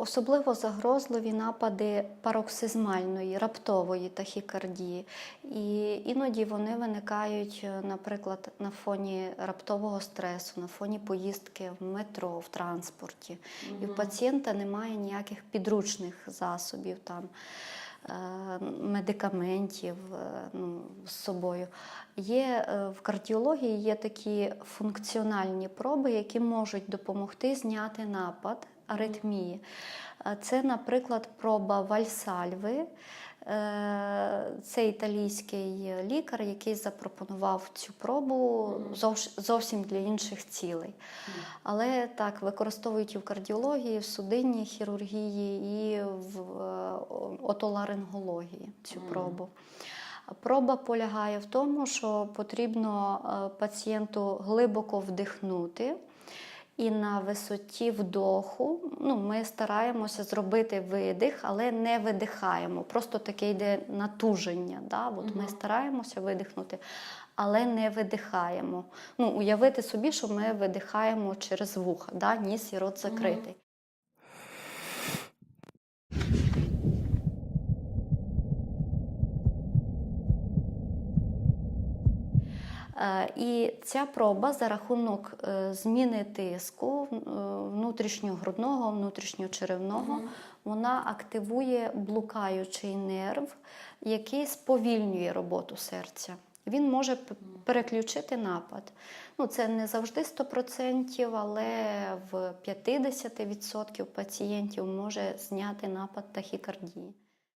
особливо загрозливі напади пароксизмальної, раптової тахікардії. І іноді вони виникають, е, наприклад, на фоні раптового стресу, на фоні поїздки в метро, в транспорті. І в пацієнта немає ніяких підручних засобів там. е, Медикаментів е, ну, з собою. Є в кардіології є такі функціональні проби, які можуть допомогти зняти напад аритмії. Е, Це, наприклад, проба вальсальви. Е, Це італійський лікар, який запропонував цю пробу зовсім для інших цілей. Але так використовують і в кардіології, в судинній хірургії, і в е, отоларингології цю пробу. Проба полягає в тому, що потрібно пацієнту глибоко вдихнути. І на висоті вдоху ну, ми стараємося зробити видих, але не видихаємо. Просто таке йде натуження. Да? От Ми стараємося видихнути, але не видихаємо. Ну, уявити собі, що ми видихаємо через вуха, да? ніс і рот закритий. Е, І ця проба за рахунок е, зміни тиску е, внутрішньогрудного, внутрішньочеревного, вона активує блукаючий нерв, який сповільнює роботу серця. Він може переключити напад. Ну, це не завжди 100%, але в 50% пацієнтів може зняти напад тахікардії.